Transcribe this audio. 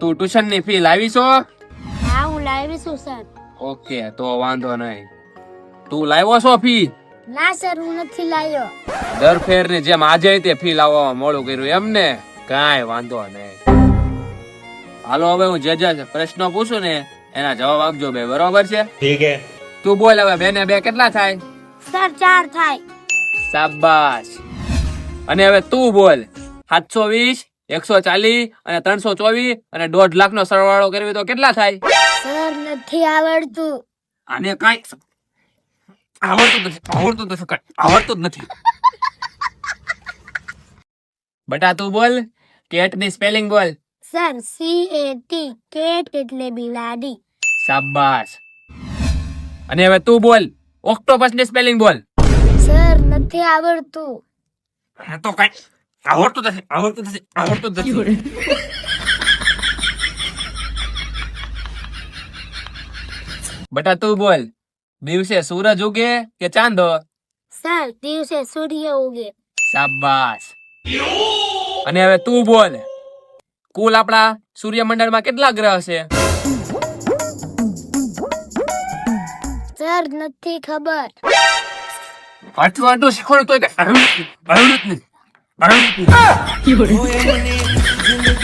તું ટ્યુશનની ફી લાવી છો? હા હું લાવી છું સર. ઓકે તો વાંધો નહીં. તું લાવ્યો છો ફી ના સર હું નથી લાવ્યો. દર ફેરની જેમ આજે તે ફી લાવવામાં મોડું કર્યું એમ કાંઈ વાંધો નહીં. હાલો હવે હું જે જે પ્રશ્નો પૂછું ને એના જવાબ આપજો બે બરોબર છે? ઠીક છે તું બોલ હવે બે ને બે કેટલા થાય? સર ચાર થાય. શાબાશ. અને હવે તું બોલ. સાતસો વીસ? એકસો ચાલીસ અને ત્રણસો ચોવીસ અને દોઢ લાખ નો સરવાળો કરવી તો કેટલા થાય? સર નથી આવડતું. આને કાંઈ આવડતું નથી આવડતું નથી કાંઈ આવડતું જ નથી. બટા તું બોલ કેટની સ્પેલિંગ બોલ. Sir C A T cat એટલે બિલાડી. શાબાશ. અને હવે તું બોલ ઓક્ટોપસની સ્પેલિંગ બોલ. સર નથી આવડતું. હા તો કઈ આવડતું નથી આવડતું નથી આવડતું નથી બટા તું બોલ દિવસે સૂરજ ઉગે કે ચાંદો સર દિવસે સૂર્ય ઉગે શાબાશ અને હવે તું બોલ કુલ આપણા સૂર્યમંડળમાં કેટલા ગ્રહ છે? સર નથી ખબર આટલું આટલું શીખવાડું તોય કઈ આવડતું નથી. આવડતું જ નથી. આવડતું જ નથી.